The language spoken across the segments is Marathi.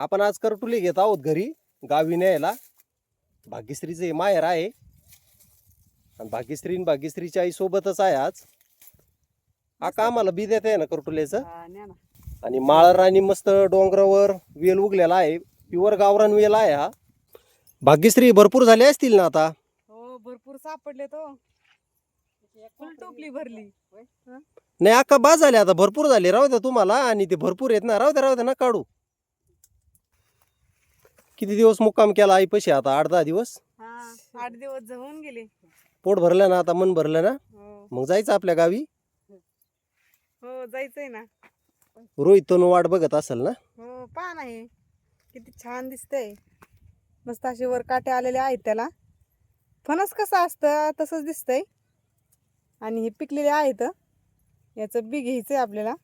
आपण आज करटुली घेत आहोत घरी गावी न्यायला. भाग्यश्रीचं हे माहेर आहे. आणि भाग्यश्री आणि भाग्यश्रीची आई सोबतच आहे आज. आका आम्हाला बी देत आहे ना करटुल्याचं हा. आणि माळरानी मस्त डोंगरावर वेल उगलेला आहे. प्युअर गावरान वेल आहे हा. भाग्यश्री भरपूर झाले असतील ना आता? हो भरपूर सापडले तो फुल टोपली भरली. नाही अक्का बाद झाले आता. भरपूर झाले. राहू द्या तुम्हाला. आणि ते भरपूर आहेत ना. राहू द्या राहू द्या. ना काढू. किती दिवस मुक्काम केला आई पैसे आता? आठ दहा दिवस? हा आठ दिवस जाऊन गेले. पोट भरलं ना आता मन भरलं ना? हो. मग जायचं आपल्या गावी? हो जायचंय ना. रोहित तनु वाट बघत असेल ना? हो पहा ना हे. किती छान दिसतंय. मस्त असे वर काटे आलेले आहेत त्याला. फणस कसं असतं तसंच दिसतंय. आणि हे पिकलेले आहेत. याचं बी घ्यायचंय आपल्याला.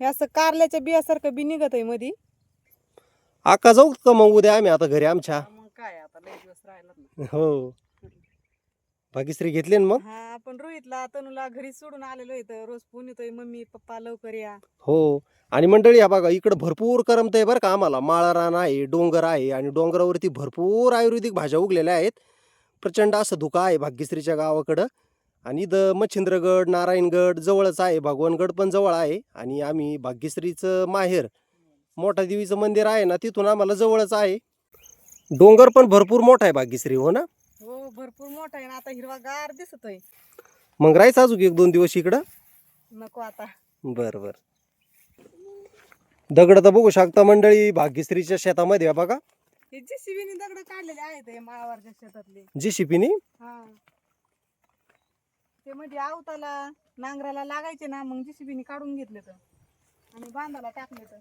हे असं कारल्याच्या बियासारखं बी निघत आहे मधी. आका जाऊ का मग उद्या आम्ही आता घरी आमच्या? मग काय आता दिवस राहिला हो. भाग्यश्री घेतली ना मग? हा आपण रोहितला तनुला घरी सोडून आलेलो इथं. रोज फोन येतोय मम्मी पप्पा लवकर या. हो. आणि मंडळी हा बघा इकडं भरपूर करमत आहे बरं का आम्हाला. माळरान आहे डोंगर आहे आणि डोंगरावरती भरपूर आयुर्वेदिक भाज्या उगलेल्या आहेत. प्रचंड असं धुका आहे भाग्यश्रीच्या गावाकडं. आणि इथं मच्छिंद्रगड नारायणगड जवळच आहे भगवानगड पण जवळ आहे. आणि आम्ही भाग्यश्रीचं माहेर मोठा देवीचं मंदिर आहे ना तिथून आम्हाला जवळच आहे. डोंगर पण भरपूर मोठा आहे भाग्यश्री हो ना? हो भरपूर मोठा आहे ना आता हिरवा गार दिसतोय. मग राहायचं अजून एक दोन दिवस इकडं? नको आता. बरं बरं. दगड तर बघू शकता मंडळी भाग्यश्रीच्या शेतामध्ये आहे बघा. हे जेसीबीने दगड काढलेले आहेत हे माळावरच्या शेतातले. जी शिपीनी हा. ते मध्ये आवताला नांगराला लागायचे ना मग जेसीबीने काढून घेतले तर. आणि बांधाला टाकले तर.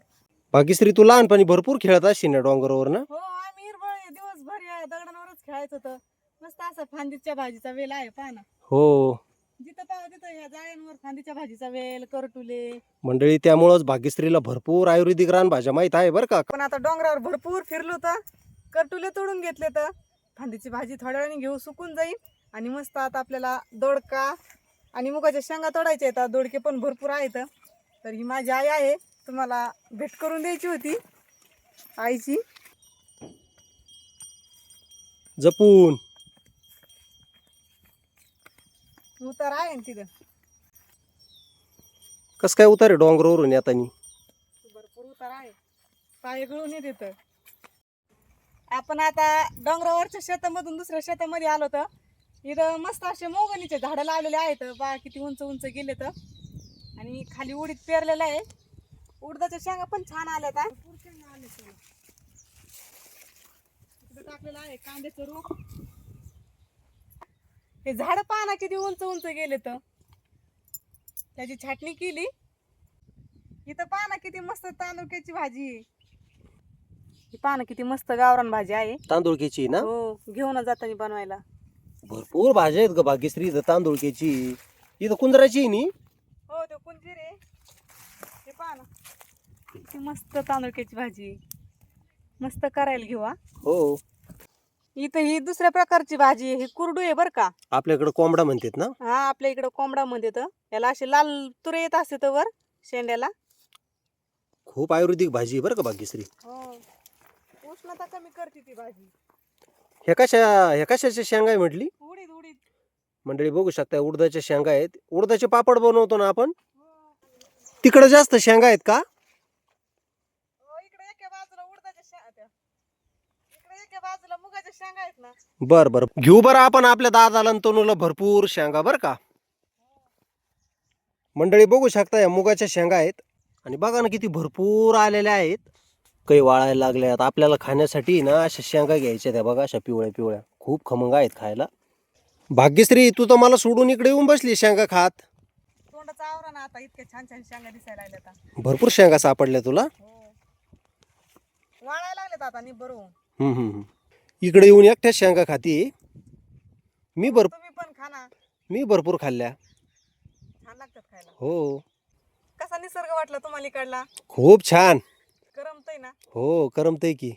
भाग्यश्री तू लहानपणी भरपूर खेळत असशील ना डोंगरावर ना? हो आम्ही दिवसभर या दगडांवरच खेळायचं तर मस्त असं फांदीच्या भाजीचा वेल आहे पहा ना. हो. जिथं पाहा तिथं ह्या जाळ्यांवर फांदीच्या भाजीचा वेल करटुले. मंडळी त्यामुळंच भाग्यश्रीला भरपूर आयुर्वेदिक रानभाज्या माहीत आहे बरं का? पण आता डोंगरावर भरपूर फिरलो तर करटुले तोडून घेतले तर फांदीची भाजी थोड्या वेळाने घेऊ सुकून जाईल. आणि मस्त आता आपल्याला दोडका आणि मुगाच्या शेंगा तोडायच्या आहेत. दोडके पण भरपूर आहेत. तर ही माझी आई आहे. तुम्हाला भेट करून द्यायची होती आईची. जपून. उतार आहे ना तिथं. कस काय उतारे डोंगरावरून येतानी? भरपूर उतार आहे. पाय गळून येत येतं आपण आता डोंगरावरच्या शेतामधून दुसऱ्या शेतामध्ये आलो तर इथं मस्त असे मोगनीचे झाडं लावलेले आहेत. बा किती उंच उंच गेले तर. आणि खाली उडीत पेरलेलं आहे. उडदाच्या शेंगा पण छान आल्यात हा. आल्या त्याला. इकडं टाकलेलं आहे कांद्याचं रोप. हे झाड पाना किती उंच उंच गेले तर त्याची छाटणी केली. इथं पाना किती मस्त तांदूळक्याची भाजी आहे. ही पानं किती मस्त गावरान भाजी आहे. तांदूळक्याची ना? हो घेऊन जाताना बनवायला. भरपूर भाज्या आहेत ग भाग्यश्री इथं तांदूळक्याची. इथं कुंदराची आहे नी? हो ते कुंजीर आहे. हे पहा मस्त तांदूळक्याची भाजी. मस्त करायला घेऊ हा. हो. इथं ही दुसऱ्या प्रकारची भाजी आहे. ही कुरडू आहे बरं का? आपल्याकडे कोंबडा म्हणतात ना? हा आपल्या इकडं कोंबडा म्हणते तर याला असे लाल तुरे येत असते तर वर शेंड्याला. खूप आयुर्वेदिक भाजी आहे बरं का भाग्यश्री हो. उष्णता कमी करते ती भाजी. ह्या कशा ह्या कशाच्या शेंगा आहे म्हटली? उडीद उडीद. मंडळी बघू शकता उडदाच्या शेंगा आहेत. उडदाचे पापड बनवतो ना आपण? हो तिकडे जास्त शेंगा आहेत का हो, इकडे एका बाजूला उडदाच्या शेंगा त्या. इकडे एका बाजूला मुगाच्या शेंगा आहेत ना. बर बर. घेऊ बरं आपण आपल्या दादाला आणि तनुला भरपूर शेंगा बरं का? मंडळी बघू शकता या मुगाच्या शेंगा आहेत. आणि बघा ना किती भरपूर आलेल्या आहेत. काही वाळायला लागल्यात. आपल्याला खाण्यासाठी ना अशा शेंगा घ्यायच्या त्या बघा अशा पिवळ्या पिवळ्या. खूप खमंग आहेत खायला. भाग्यश्री तू तर मला सोडून इकडे येऊन बसली शेंगा खात. तोंडाचा आवरा ना आता इतक्या छान छान शेंगा दिसायला लागल्या आता. भरपूर शेंगा सापडल्या तुला. हो. वाळायला लागलेत आता नि बरोबर हम्म, हम्म, हम्म. इकडे येऊन एकट्याच शेंगा खाती. मी भर तुम्ही पण खा ना. मी भरपूर खाल्ल्या. छान लागतात खायला. हो. कसा निसर्ग वाटला तुम्हाला इकडला? खूप छान. करमतय ना? हो करमतय की.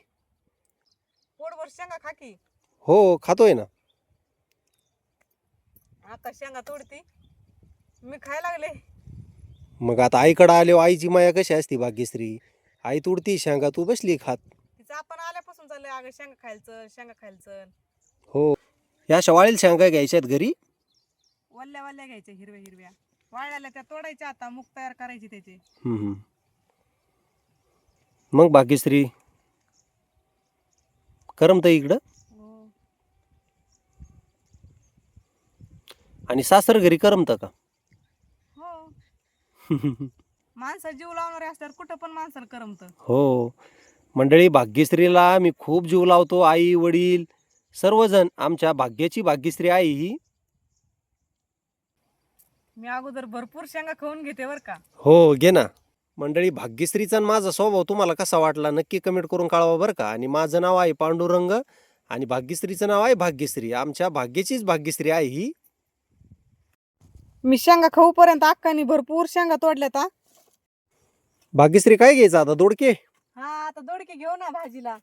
पोटभर शेंगा खा की. हो खातोय ना. आता शेंगा तोडती. मी खायला लागले. मग आता आईकडे आलो आईची माया कशी असती भाग्यश्री? आई तुडती शेंगा तू बसली खात. अगं शेंगा खायचं शेंगा खायचं. हो. या अशा वाळील शेंगा घ्यायच्या आहेत घरी? वल्ल्या वल्ल्या घ्यायच्या हिरव्या हिरव्या. वाळल्याला त्या तोडायच्या आता मुग तयार करायची त्याची. हम्म, हम्म. मग भाग्यश्री करमत इकडं? हो. आणि सासर घरी करमतं का? हो. माणसं जीव लावणारे असल्यावर कुठं पण माणसाला करमत. हो. मंडळी भाग्यश्रीला मी खूप जीव लावतो आई वडील सर्वजण आमच्या भाग्याची भाग्यश्री आई ही. मी अगोदर भरपूर शेंगा खाऊन घेते बर का? हो घे ना. मंडळी भाग्यश्रीचा आणि माझा स्वभाव तुम्हाला कसा वाटला नक्की कमेंट करून कळवा बरं का. आणि माझं नाव आहे पांडुरंग आणि भाग्यश्रीचं नाव आहे भाग्यश्री. आमच्या भाग्याचीच भाग्यश्री आहे ही. मी शेंगा खाऊ पर्यंत अक्कानी भरपूर शेंगा तोडल्या आता भाग्यश्री काय घ्यायचं आता? दोडके? आता दोडके घेऊ ना भाजीला.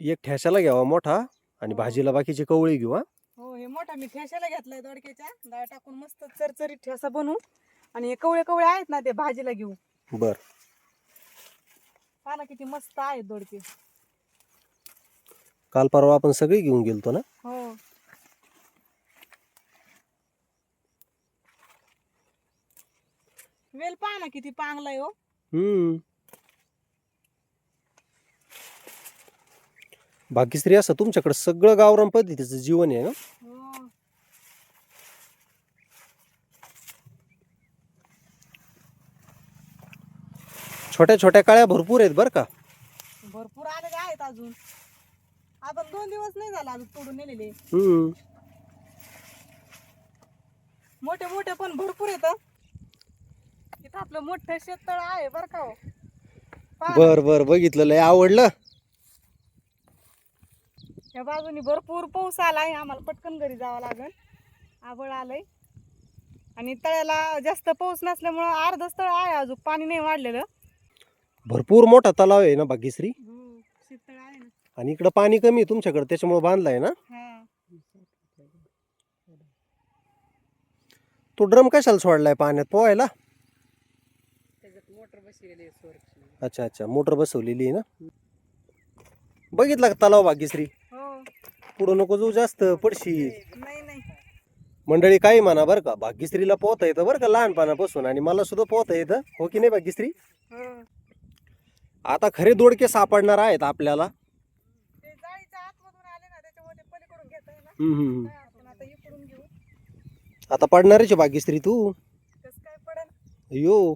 एक ठ्याशाला घ्यावा मोठा आणि भाजीला बाकीची कवळी घेऊ हा. हो हे मोठा मी ठेसाला घेतलाय दोडक्याच्या. डाळ टाकून मस्त चरचरीत ठेसा बनवू. आणि हे कवळे कवळे आहेत ना ते भाजीला घेऊ. बर. पहा ना किती मस्त आहेत दोडके. काल परवा आपण सगळी घेऊन गेलतो ना? हो. वेल पहा ना किती पांगलाय हो. हम्म. भाग्यश्री असं तुमच्याकडे सगळं गावरान पद्धतीचं जीवन आहे ना? हो छोट्या छोट्या काळ्या भरपूर आहेत बरं का? भरपूर आलेले आहेत अजून? आपण दोन दिवस नाही झाला अजून तोडून नेलेले. हम्म. मोठे मोठे पण भरपूर येत इथं आपलं मोठं शेततळ आहे बर का हो. पहा बर बर बघितलं लय आवडलं. या बाजूनी भरपूर पाऊस आलाय. आम्हाला पटकन घरी जावं लागेल. आबळ आलंय. आणि तळ्याला जास्त पाऊस नसल्यामुळं अर्ध तळ आहे अजून पाणी नाही वाढलेलं. भरपूर मोठा तलाव आहे ना भाग्यश्री हो आहे ना. आणि इकडं पाणी कमी आहे तुमच्याकडे त्याच्यामुळे बांधलाय ना? हा. तो ड्रम कशाला सोडलाय पाण्यात पोहायला? मोटर बसलेली अच्छा अच्छा मोटर बसवलेली आहे ना? बघितला का तलाव भाग्यश्री पुढं नको जाऊ जास्त पडशी नाही नाही. मंडळी काही म्हणा बरं का भाग्यश्रीला पोहता येतं बरं का लहानपणापासून आणि मला सुद्धा पोहता येतं हो की नाही भाग्यश्री? हो आता खरे दोडके सापडणार आहेत आपल्याला. ते जाळीच्या आतमधून आले ना त्याच्यामुळे ते पलीकडून घेता येईल ना. हम्म, हम्म, हम्म. काय आपण आता इकडून घेऊ. आता पडणारच आहे भाग्यश्री तू. कसं काय पडेल? अयो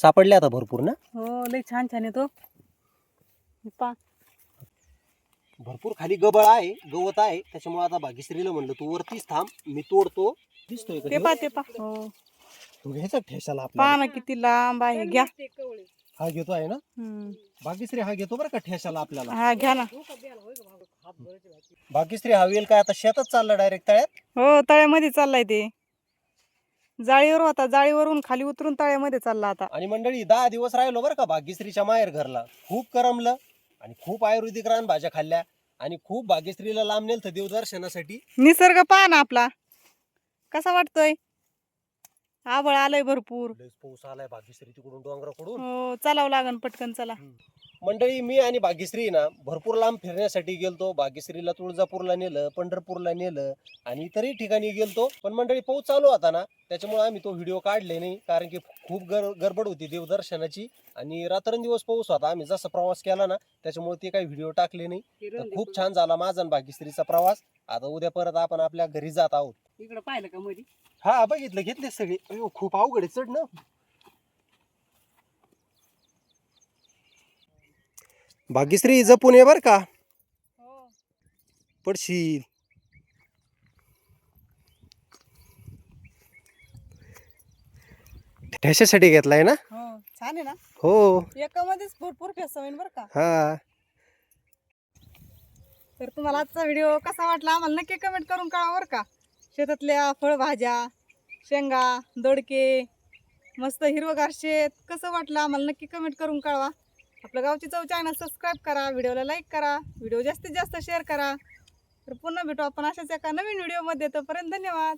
सापडले आता भरपूर ना? हो लय छान छान येतो. पा. भरपूर खाली गबळ आहे गवत आहे. त्याच्यामुळे आता भाग्यश्रीला म्हणलं तू वरतीच थांब मी तोडतो. दिसतोय का ते तो? पा ते पा. हो. तू घ्यायचा पहा आपला ना किती लांब आहे. घ्या. हा घेतो आहे ना? हम्म. हा घेतो बरं का ठेसाला आपल्याला? हा घ्या ना. भाग्यश्री हा वेल काय आता शेतात चालला डायरेक्ट तळ्यात? हो तळ्यामध्ये चाललाय ते. जाळीवर होता. जाळीवरून खाली उतरून तळ्यामध्ये चालला आता. आणि मंडळी दहा दिवस राहिलो बरं का भाग्यश्रीच्या माहेर घरला. खूप करमलं आणि खूप आयुर्वेदिक रान भाज्या खाल्ल्या आणि खूप भाग्यश्रीला लांब नेलं देवदर्शनासाठी. निसर्ग पहा ना आपला. कसा वाटतोय? आबळ आलंय भरपूर. लयच पाऊस आलाय भाग्यश्री तिकडून डोंगराकडून. हो चालावं लागन पटकन चला. मंडळी मी आणि भाग्यश्री ना भरपूर लांब फिरण्यासाठी गेलतो. भाग्यश्रीला तुळजापूरला नेलं पंढरपूरला नेलं आणि इतरही ठिकाणी गेलतो. पण मंडळी पाऊस चालू होता ना त्याच्यामुळे आम्ही तो व्हिडिओ काढले नाही कारण की खूप गर गडबड होती देवदर्शनाची आणि रात्रंदिवस पाऊस होता. आम्ही जसा प्रवास केला ना त्याच्यामुळे ते काही व्हिडिओ टाकले नाही. तर खूप छान झाला माझा आणि भाग्यश्रीचा प्रवास. आता उद्या परत आपण आपल्या घरी जात आहोत. इकडे पाहिलं का मध्ये हा बघितलं घेतले सगळे. अयो, खूप अवघड आहे चढ ना. भाग्यश्री जपून ये बर का. हो. पडशील. ठेशासाठी घेतलाय ना? हो छान आहे ना? हो. एकामध्येच भरपूर फेस होईल बरं का. हा. तर तुम्हाला आजचा व्हिडिओ कसा वाटला आम्हाला नक्की कमेंट करून कळवा बरं का. शेतातल्या फळभाज्या शेंगा दोडके मस्त हिरवगार शेत. कसं वाटलं आम्हाला नक्की कमेंट करून कळवा. आपलं गावची चव चॅनल सबस्क्राईब करा व्हिडिओला लाईक करा व्हिडिओ जास्तीत जास्त शेअर करा. तर पुन्हा भेटू आपण अशाच एका नवीन व्हिडिओमध्ये तोपर्यंत धन्यवाद.